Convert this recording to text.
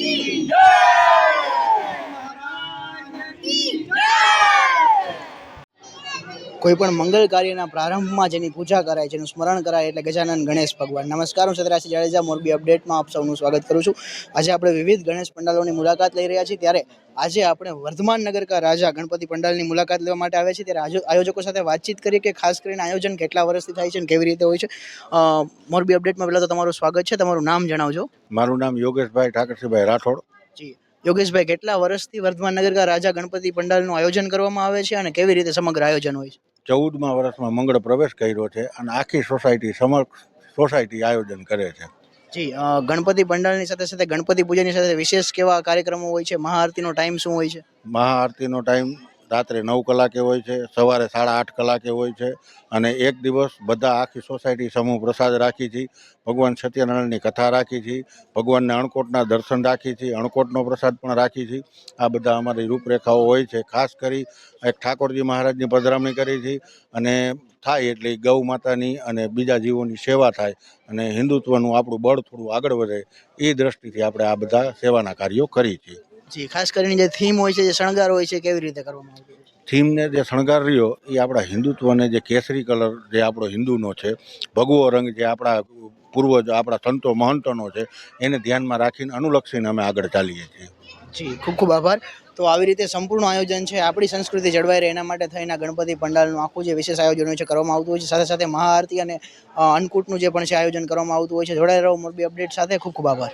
Ninguém! પણ મંગલ કાર્યના પ્રારંભમાં જેની પૂજા કરાય છે એનું સ્મરણ કરાય એટલે ગજાનન ગણેશ ભગવાન. નમસ્કાર હું સતરાશી જાડેજા મોરબી અપડેટમાં આપ સૌનું સ્વાગત કરું છું. આજે આપણે વિવિધ ગણેશ પંડાલોની મુલાકાત લઈ રહ્યા છીએ. ત્યારે આજે આપણે વર્ધમાન નગરકા રાજા ગણપતિ પંડાલની મુલાકાત લેવા માટે આવ્યા છીએ. ત્યારે આયોજકો સાથે વાતચીત કરીએ કે ખાસ કરીને આયોજન કેટલા વર્ષથી થાય છે અને કેવી રીતે હોય છે. મોરબી અપડેટમાં પહેલાં તો તમારું સ્વાગત છે. તમારું નામ જણાવજો. મારું નામ યોગેશભાઈ ઠાકરસિંહભાઈ રાઠોડ. જી. યોગેશભાઈ કેટલા વર્ષથી વર્ધમાન નગરકા રાજા ગણપતિ પંડાલનું આયોજન કરવામાં આવે છે અને કેવી રીતે સમગ્ર આયોજન હોય છે? ચૌદમા વર્ષમાં મંગળ પ્રવેશ કર્યો છે અને આખી સોસાયટી સમક્ષ સોસાયટી આયોજન કરે છે. જી ગણપતિ પંડાલની સાથે સાથે ગણપતિ પૂજાની સાથે વિશેષ કેવા કાર્યક્રમો હોય છે? મહાઆરતીનો ટાઈમ શું હોય છે? મહાઆરતીનો ટાઈમ રાત્રે નવ કલાકે હોય છે, સવારે સાડા આઠ કલાકે હોય છે અને એક દિવસ બધા આખી સોસાયટી સમૂહ પ્રસાદ રાખી છીએ ભગવાન સત્યનારાયણની કથા રાખી છીએ ભગવાનને અણકોટના દર્શન રાખી છીએ અણકોટનો પ્રસાદ પણ રાખી છીએ આ બધા અમારી રૂપરેખાઓ હોય છે. ખાસ કરી એક ઠાકોરજી મહારાજની પધરામણી કરી છે અને થાય એટલે ગૌ માતાની અને બીજા જીવોની સેવા થાય અને હિન્દુત્વનું આપણું બળ થોડું આગળ વધે એ દ્રષ્ટિથી આપણે આ બધા સેવાના કાર્યો કરીએ છીએ. જી ખાસ કરીને જે થીમ હોય છે જે શણગાર હોય છે કેવી રીતે કરવામાં આવે છે? થીમને જે શણગાર રહ્યો એ આપણા હિન્દુત્વને જે કેસરી કલર જે આપણો હિન્દુનો છે ભગવો રંગ જે આપણા પૂર્વજ આપણા સંતો મહંતોનો છે એને ધ્યાનમાં રાખીને અનુલક્ષીને અમે આગળ ચાલીએ છીએ. જી ખૂબ ખૂબ આભાર. તો આવી રીતે સંપૂર્ણ આયોજન છે આપણી સંસ્કૃતિ જળવાઈ રહે એના માટે થઈને ગણપતિ પંડાલનું આખું જે વિશેષ આયોજન હોય છે કરવામાં આવતું હોય છે. સાથે સાથે મહાઆરતી અને અન્નકૂટનું જે પણ છે આયોજન કરવામાં આવતું હોય છે. જોડાઈ રહો મોરબી અપડેટ સાથે. ખૂબ ખૂબ આભાર.